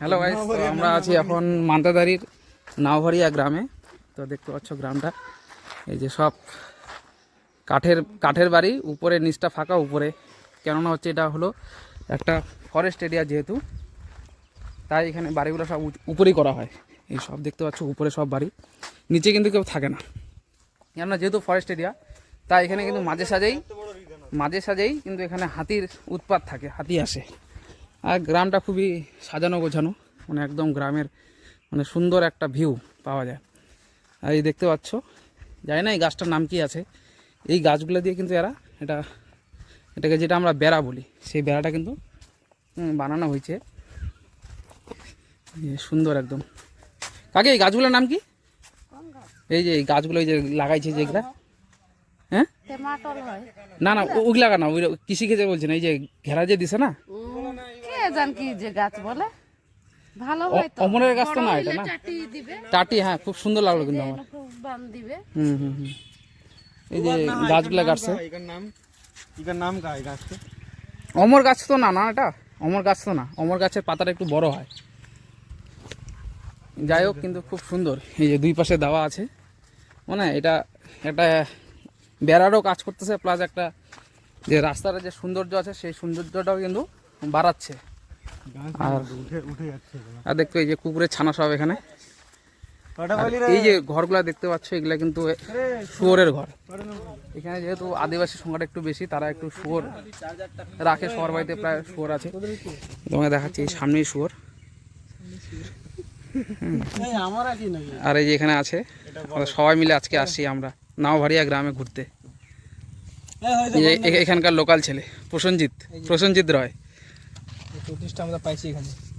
Hello guys আমরা আছি এখন মান্তাদারির নাওভারিয়া গ্রামে। তো দেখতে পাচ্ছ গ্রামটা। এই যে সব কাঠের কাঠের বাড়ি উপরে নিচটা ফাঁকা উপরে। কেননা হচ্ছে এটা হলো একটা ফরেস্ট এরিয়া যেহেতু তাই এখানে বাড়িগুলো সব উপরেই করা হয়। এই সব দেখতে পাচ্ছ উপরে সব বাড়ি। নিচে কিন্তু কেউ থাকে না। কেননা যেহেতু ফরেস্ট এরিয়া তাই এখানে কিন্তু মাঝে সাঝেই মাঝে সাঝেই কিন্তু এখানে হাতির উৎপাত থাকে হাতি আসে। আর গ্রামটা খুবই সাজানো গোছানো মানে একদম গ্রামের মানে সুন্দর একটা ভিউ পাওয়া যায়। আর এই দেখতে পাচ্ছ জানি না এই গাছটার নাম কি আছে। এই গাছগুলো দিয়ে কিন্তু এরা এটা এটাকে যেটা আমরা বেড়া বলি সেই বেড়াটা কিন্তু বানানো হয়েছে। সুন্দর একদম। কাকে এই গাছগুলোর নাম কি? এই যে এই গাছগুলো এই যে লাগাইছে যেগুলা হ্যাঁ? না না ওগুলা না ওই কৃষি খেতে বলছেন এই যে ঘেরা যে দিছে না জান কি যে গাছ বলে? ভালো হয় তো অমরের গাছ তো না এটা না? টাটি দিবে। চাটি হ্যাঁ খুব সুন্দর লাগল কিন্তু আমার। বান দিবে। হুম হুম এই যে গাছগুলা কাটছে। এটার নাম এটার নাম কা এই গাছটা। অমর গাছ তো না না এটা? অমর গাছ তো না। অমর গাছের পাতাটা একটু বড় হয়। যাই হোক কিন্তু খুব সুন্দর। এই যে দুই পাশে দেওয়া আছে। মানে এটা একটা বেড়ারও কাজ করতেছে প্লাস একটা যে রাস্তার যে সৌন্দর্য আছে সেই সৌন্দর্যটাও কিন্তু বাড়াচ্ছে। আর আর এই যে কুকুরের ছানা সব এখানে। এই যে ঘরগুলা দেখতে পাচ্ছ এগুলা কিন্তু শুয়োরের ঘর। এখানে যেহেতু আদিবাসী সংখ্যাটা একটু বেশি তারা একটু শুয়োর রাখে শহর বাড়িতে প্রায় শুয়োর আছে। তোমাকে দেখাচ্ছি এই সামনেই শুয়োর। আর এই যে এখানে আছে সবাই মিলে আজকে আসি আমরা নাওভারিয়া গ্রামে ঘুরতে। এখানকার লোকাল ছেলে প্রসেনজিৎ প্রসেনজিৎ রয়। চৌত্রিশটা আমরা পাইছি এখানে।